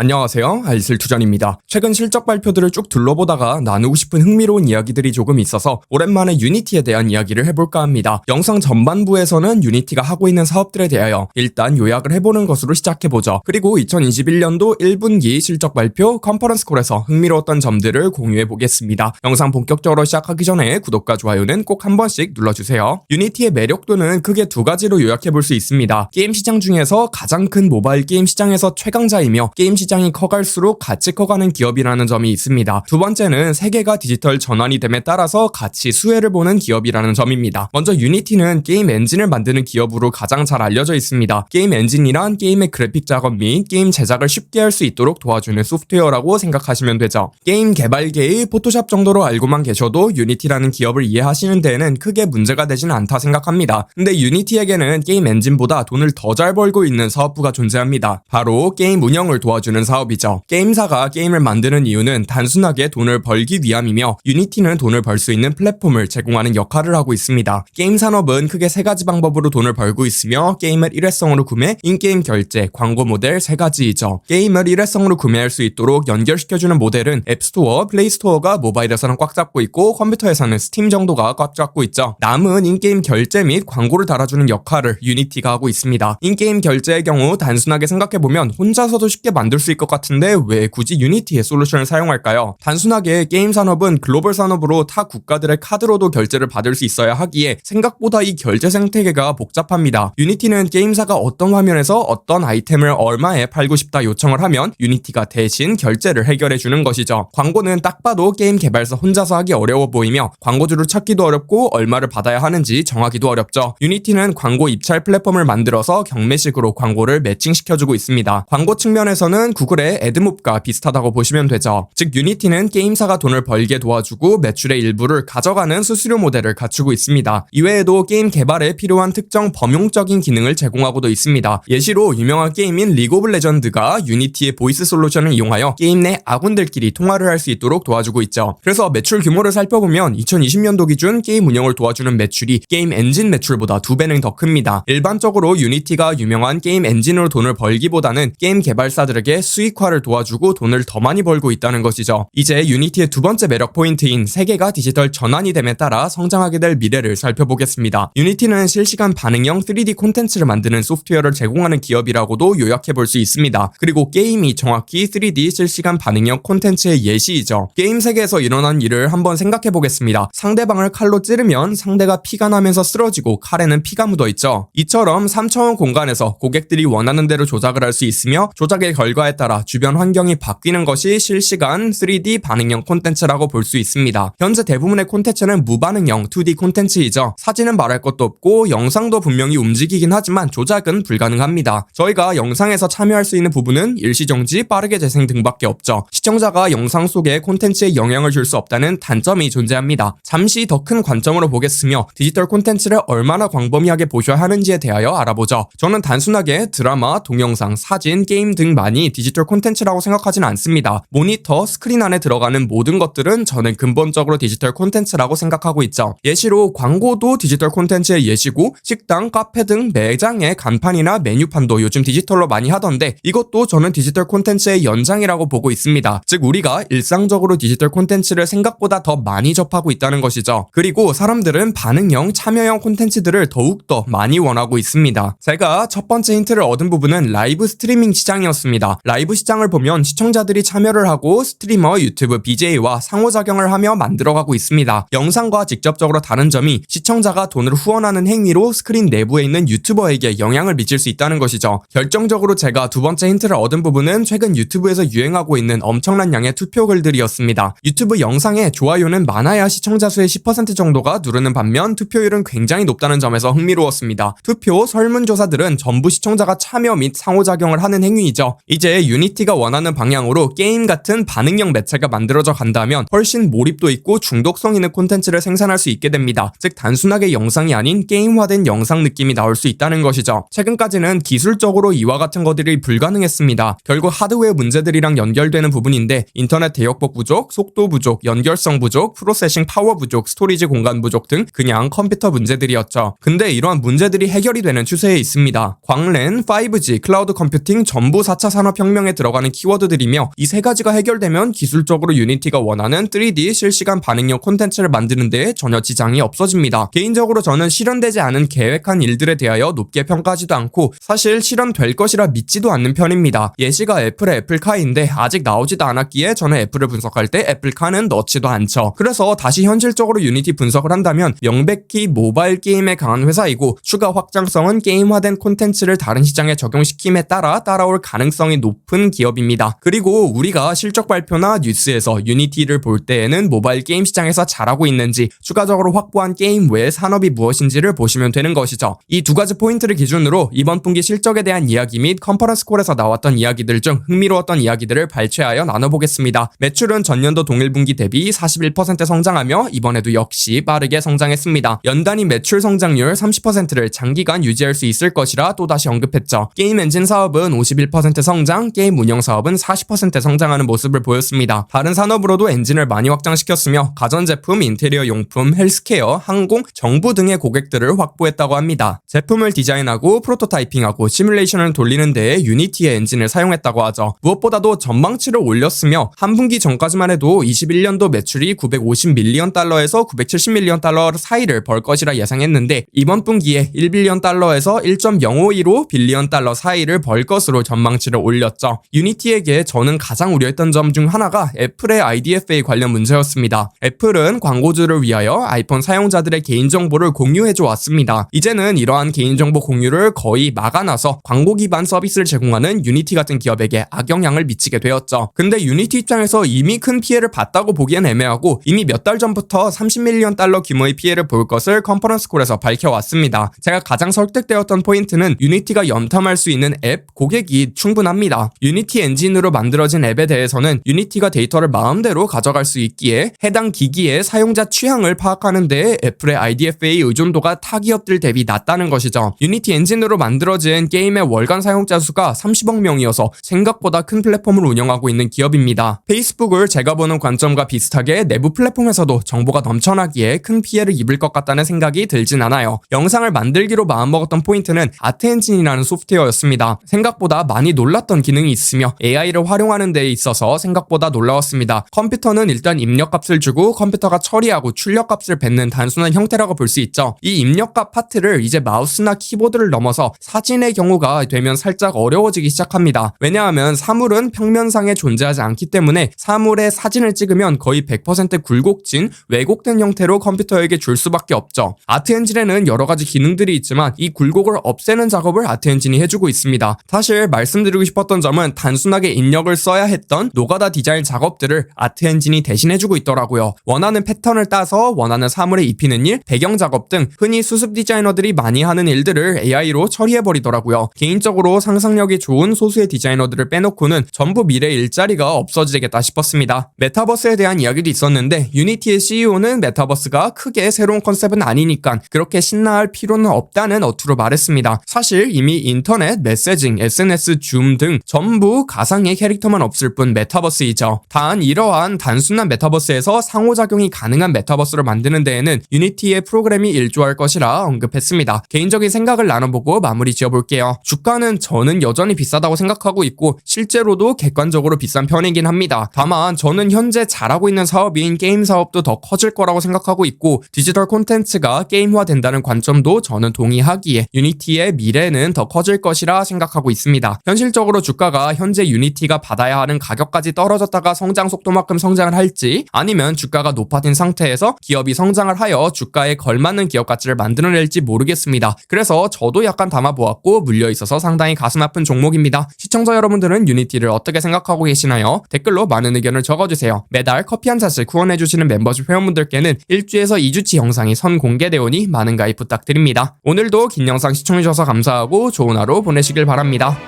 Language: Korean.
안녕하세요. 알슬투전입니다. 최근 실적 발표들을 쭉 둘러보다가 나누고 싶은 흥미로운 이야기들이 조금 있어서 오랜만에 유니티에 대한 이야기를 해볼까 합니다. 영상 전반부에서는 유니티가 하고 있는 사업들에 대하여 일단 요약을 해보는 것으로 시작해보죠. 그리고 2021년도 1분기 실적 발표 컨퍼런스 콜에서 흥미로웠던 점들을 공유해보겠습니다. 영상 본격적으로 시작하기 전에 구독과 좋아요는 꼭 한 번씩 눌러주세요. 유니티의 매력도는 크게 두 가지로 요약해볼 수 있습니다. 게임 시장 중에서 가장 큰 모바일 게임 시장에서 최강자이며 게임 시장 이 커갈수록 같이 커가는 기업이라는 점이 있습니다. 두 번째는 세계가 디지털 전환이 됨에 따라서 같이 수혜를 보는 기업이라는 점입니다. 먼저 유니티는 게임 엔진을 만드는 기업으로 가장 잘 알려져 있습니다. 게임 엔진이란 게임의 그래픽 작업 및 게임 제작을 쉽게 할 수 있도록 도와주는 소프트웨어라고 생각하시면 되죠. 게임 개발계의 포토샵 정도로 알고만 계셔도 유니티라는 기업을 이해하시는 데에는 크게 문제가 되진 않다 생각합니다. 근데 유니티에게는 게임 엔진보다 돈을 더 잘 벌고 있는 사업부가 존재합니다. 바로 게임 운영을 도와주는 사업이죠. 게임사가 게임을 만드는 이유는 단순하게 돈을 벌기 위함이며 유니티는 돈을 벌 수 있는 플랫폼을 제공하는 역할을 하고 있습니다. 게임 산업은 크게 세 가지 방법으로 돈을 벌고 있으며 게임을 일회성으로 구매, 인게임 결제, 광고 모델 세 가지이죠. 게임을 일회성으로 구매할 수 있도록 연결시켜주는 모델은 앱스토어, 플레이스토어가 모바일에서는 꽉 잡고 있고 컴퓨터에서는 스팀 정도가 꽉 잡고 있죠. 남은 인게임 결제 및 광고를 달아주는 역할을 유니티가 하고 있습니다. 인게임 결제의 경우 단순하게 생각해보면 혼자서도 쉽게 만들 수 있을 것 같은데 왜 굳이 유니티의 솔루션을 사용할까요? 단순하게 게임 산업은 글로벌 산업으로 타 국가들의 카드로도 결제를 받을 수 있어야 하기에 생각보다 이 결제 생태계가 복잡합니다. 유니티는 게임사가 어떤 화면에서 어떤 아이템을 얼마에 팔고 싶다 요청을 하면 유니티가 대신 결제를 해결해 주는 것이죠. 광고는 딱 봐도 게임 개발사 혼자서 하기 어려워 보이며 광고주를 찾기도 어렵고 얼마를 받아야 하는지 정하기도 어렵죠. 유니티는 광고 입찰 플랫폼을 만들어서 경매식으로 광고를 매칭시켜주고 있습니다. 광고 측면에서는 구글의 애드몹과 비슷하다고 보시면 되죠. 즉 유니티는 게임사가 돈을 벌게 도와주고 매출의 일부를 가져가는 수수료 모델을 갖추고 있습니다. 이외에도 게임 개발에 필요한 특정 범용적인 기능을 제공하고도 있습니다. 예시로 유명한 게임인 리그 오브 레전드가 유니티의 보이스 솔루션을 이용하여 게임 내 아군들끼리 통화를 할 수 있도록 도와주고 있죠. 그래서 매출 규모를 살펴보면 2020년도 기준 게임 운영을 도와주는 매출이 게임 엔진 매출보다 두 배는 더 큽니다. 일반적으로 유니티가 유명한 게임 엔진으로 돈을 벌기보다는 게임 개발사들에게 수익화를 도와주고 돈을 더 많이 벌고 있다는 것이죠. 이제 유니티의 두 번째 매력 포인트인 세계가 디지털 전환이 됨에 따라 성장하게 될 미래를 살펴보겠습니다. 유니티는 실시간 반응형 3D 콘텐츠를 만드는 소프트웨어를 제공하는 기업이라고도 요약해 볼 수 있습니다. 그리고 게임이 정확히 3D 실시간 반응형 콘텐츠의 예시이죠. 게임 세계에서 일어난 일을 한번 생각해 보겠습니다. 상대방을 칼로 찌르면 상대가 피가 나면서 쓰러지고 칼에는 피가 묻어 있죠. 이처럼 3차원 공간에서 고객들이 원하는 대로 조작을 할 수 있으며 조작의 결과에 따라 주변 환경이 바뀌는 것이 실시간 3D 반응형 콘텐츠라고 볼 수 있습니다. 현재 대부분의 콘텐츠는 무반응형 2D 콘텐츠이죠. 사진은 말할 것도 없고 영상도 분명히 움직이긴 하지만 조작은 불가능합니다. 저희가 영상에서 참여할 수 있는 부분은 일시정지, 빠르게 재생 등밖에 없죠. 시청자가 영상 속에 콘텐츠에 영향을 줄 수 없다는 단점이 존재합니다. 잠시 더 큰 관점으로 보겠으며 디지털 콘텐츠를 얼마나 광범위하게 보셔야 하는지에 대하여 알아보죠. 저는 단순하게 드라마, 동영상, 사진, 게임 등 많이 디지털 콘텐츠라고 생각하진 않습니다. 모니터, 스크린 안에 들어가는 모든 것들은 저는 근본적으로 디지털 콘텐츠라고 생각하고 있죠. 예시로 광고도 디지털 콘텐츠의 예시고 식당, 카페 등 매장의 간판이나 메뉴판도 요즘 디지털로 많이 하던데 이것도 저는 디지털 콘텐츠의 연장이라고 보고 있습니다. 즉 우리가 일상적으로 디지털 콘텐츠를 생각보다 더 많이 접하고 있다는 것이죠. 그리고 사람들은 반응형, 참여형 콘텐츠들을 더욱더 많이 원하고 있습니다. 제가 첫 번째 힌트를 얻은 부분은 라이브 스트리밍 시장이었습니다. 라이브 시장을 보면 시청자들이 참여를 하고 스트리머, 유튜브, BJ와 상호작용을 하며 만들어가고 있습니다. 영상과 직접적으로 다른 점이 시청자가 돈을 후원하는 행위로 스크린 내부에 있는 유튜버에게 영향을 미칠 수 있다는 것이죠. 결정적으로 제가 두 번째 힌트를 얻은 부분은 최근 유튜브에서 유행하고 있는 엄청난 양의 투표 글들이었습니다. 유튜브 영상에 좋아요는 많아야 시청자 수의 10% 정도가 누르는 반면 투표율은 굉장히 높다는 점에서 흥미로웠습니다. 투표, 설문조사들은 전부 시청자가 참여 및 상호작용을 하는 행위이죠. 이제 유니티가 원하는 방향으로 게임 같은 반응형 매체가 만들어져 간다면 훨씬 몰입도 있고 중독성 있는 콘텐츠를 생산할 수 있게 됩니다. 즉 단순하게 영상이 아닌 게임화된 영상 느낌이 나올 수 있다는 것이죠. 최근까지는 기술적으로 이와 같은 것들이 불가능했습니다. 결국 하드웨어 문제들이랑 연결되는 부분인데 인터넷 대역법 부족, 속도 부족, 연결성 부족, 프로세싱 파워 부족, 스토리지 공간 부족 등 그냥 컴퓨터 문제들이었죠. 근데 이러한 문제들이 해결이 되는 추세에 있습니다. 광랜, 5G, 클라우드 컴퓨팅 전부 4차 산업혁명 혁명에 들어가는 키워드들이며 이 세 가지가 해결되면 기술적으로 유니티가 원하는 3D 실시간 반응형 콘텐츠를 만드는 데 전혀 지장이 없어집니다. 개인적으로 저는 실현되지 않은 계획한 일들에 대하여 높게 평가하지도 않고 사실 실현될 것이라 믿지도 않는 편입니다. 예시가 애플의 애플카인데 아직 나오지도 않았기에 저는 애플을 분석할 때 애플카는 넣지도 않죠. 그래서 다시 현실적으로 유니티 분석을 한다면 명백히 모바일 게임에 강한 회사이고 추가 확장성은 게임화된 콘텐츠를 다른 시장에 적용시킴에 따라 따라올 가능성이 높은 기업입니다. 그리고 우리가 실적 발표나 뉴스에서 유니티를 볼 때에는 모바일 게임 시장에서 잘하고 있는지 추가적으로 확보한 게임 외 산업이 무엇인지를 보시면 되는 것이죠. 이 두 가지 포인트를 기준으로 이번 분기 실적에 대한 이야기 및 컨퍼런스 콜에서 나왔던 이야기들 중 흥미로웠던 이야기들을 발췌하여 나눠보겠습니다. 매출은 전년도 동일 분기 대비 41% 성장하며 이번에도 역시 빠르게 성장했습니다. 연단위 매출 성장률 30%를 장기간 유지할 수 있을 것이라 또다시 언급했죠. 게임 엔진 사업은 51% 성장, 게임 운영 사업은 40% 성장하는 모습을 보였습니다. 다른 산업으로도 엔진을 많이 확장시켰으며 가전제품, 인테리어 용품, 헬스케어, 항공, 정부 등의 고객들을 확보했다고 합니다. 제품을 디자인하고 프로토타이핑하고 시뮬레이션을 돌리는 데에 유니티의 엔진을 사용했다고 하죠. 무엇보다도 전망치를 올렸으며 한 분기 전까지만 해도 21년도 매출이 950밀리언 달러에서 970밀리언 달러 사이를 벌 것이라 예상했는데 이번 분기에 1빌리언 달러에서 1.052로 빌리언 달러 사이를 벌 것으로 전망치를 올렸죠. 유니티에게 저는 가장 우려했던 점 중 하나가 애플의 IDFA 관련 문제였습니다. 애플은 광고주를 위하여 아이폰 사용자들의 개인정보를 공유해줘 왔습니다. 이제는 이러한 개인정보 공유를 거의 막아놔서 광고 기반 서비스를 제공하는 유니티 같은 기업에게 악영향을 미치게 되었죠. 근데 유니티 입장에서 이미 큰 피해를 봤다고 보기엔 애매하고 이미 몇 달 전부터 30밀리언 달러 규모의 피해를 볼 것을 컨퍼런스 콜에서 밝혀왔습니다. 제가 가장 설득되었던 포인트는 유니티가 염탐할 수 있는 앱 고객이 충분합니다. 유니티 엔진으로 만들어진 앱에 대해서는 유니티가 데이터를 마음대로 가져갈 수 있기에 해당 기기의 사용자 취향을 파악하는 데 애플의 IDFA 의존도가 타 기업들 대비 낮다는 것이죠. 유니티 엔진으로 만들어진 게임의 월간 사용자 수가 30억 명이어서 생각보다 큰 플랫폼을 운영하고 있는 기업입니다. 페이스북을 제가 보는 관점과 비슷하게 내부 플랫폼에서도 정보가 넘쳐나기에 큰 피해를 입을 것 같다는 생각이 들진 않아요. 영상을 만들기로 마음먹었던 포인트는 아트 엔진이라는 소프트웨어였습니다. 생각보다 많이 놀랐던 기능이 있으며 AI를 활용하는 데 있어서 생각보다 놀라웠습니다. 컴퓨터는 일단 입력값을 주고 컴퓨터가 처리하고 출력값을 뱉는 단순한 형태라고 볼 수 있죠. 이 입력값 파트를 이제 마우스나 키보드를 넘어서 사진의 경우가 되면 살짝 어려워지기 시작합니다. 왜냐하면 사물은 평면상에 존재하지 않기 때문에 사물의 사진을 찍으면 거의 100% 굴곡진 왜곡된 형태로 컴퓨터에게 줄 수밖에 없죠. 아트 엔진에는 여러 가지 기능들이 있지만 이 굴곡을 없애는 작업을 아트 엔진이 해주고 있습니다. 사실 말씀드리고 싶었던 점은 단순하게 입력을 써야 했던 노가다 디자인 작업들을 아트 엔진이 대신해주고 있더라고요. 원하는 패턴을 따서 원하는 사물에 입히는 일, 배경 작업 등 흔히 수습 디자이너들이 많이 하는 일들을 AI로 처리해버리더라고요. 개인적으로 상상력이 좋은 소수의 디자이너들을 빼놓고는 전부 미래 일자리가 없어지겠다 싶었습니다. 메타버스에 대한 이야기도 있었는데 유니티의 CEO는 메타버스가 크게 새로운 컨셉은 아니니까 그렇게 신나할 필요는 없다는 어투로 말했습니다. 사실 이미 인터넷, 메시징, SNS, 줌 등 전부 가상의 캐릭터만 없을 뿐 메타버스이죠. 단 이러한 단순한 메타버스에서 상호작용이 가능한 메타버스를 만드는 데에는 유니티의 프로그램이 일조할 것이라 언급했습니다. 개인적인 생각을 나눠보고 마무리 지어볼게요. 주가는 저는 여전히 비싸다고 생각하고 있고 실제로도 객관적으로 비싼 편이긴 합니다. 다만 저는 현재 잘하고 있는 사업인 게임 사업도 더 커질 거라고 생각하고 있고 디지털 콘텐츠가 게임화 된다는 관점도 저는 동의하기에 유니티의 미래는 더 커질 것이라 생각하고 있습니다. 현실적으로 주가가 현재 유니티가 받아야 하는 가격까지 떨어졌다가 성장 속도만큼 성장을 할지 아니면 주가가 높아진 상태에서 기업이 성장을 하여 주가에 걸맞는 기업 가치를 만들어낼지 모르겠습니다. 그래서 저도 약간 담아보았고 물려 있어서 상당히 가슴 아픈 종목입니다. 시청자 여러분들은 유니티를 어떻게 생각하고 계시나요? 댓글로 많은 의견을 적어주세요. 매달 커피 한 잔씩 후원해주시는 멤버십 회원분들께는 1주에서 2주치 영상이 선 공개되오니 많은 가입 부탁드립니다. 오늘도 긴 영상 시청해주셔서 감사하고 좋은 하루 보내시길 바랍니다.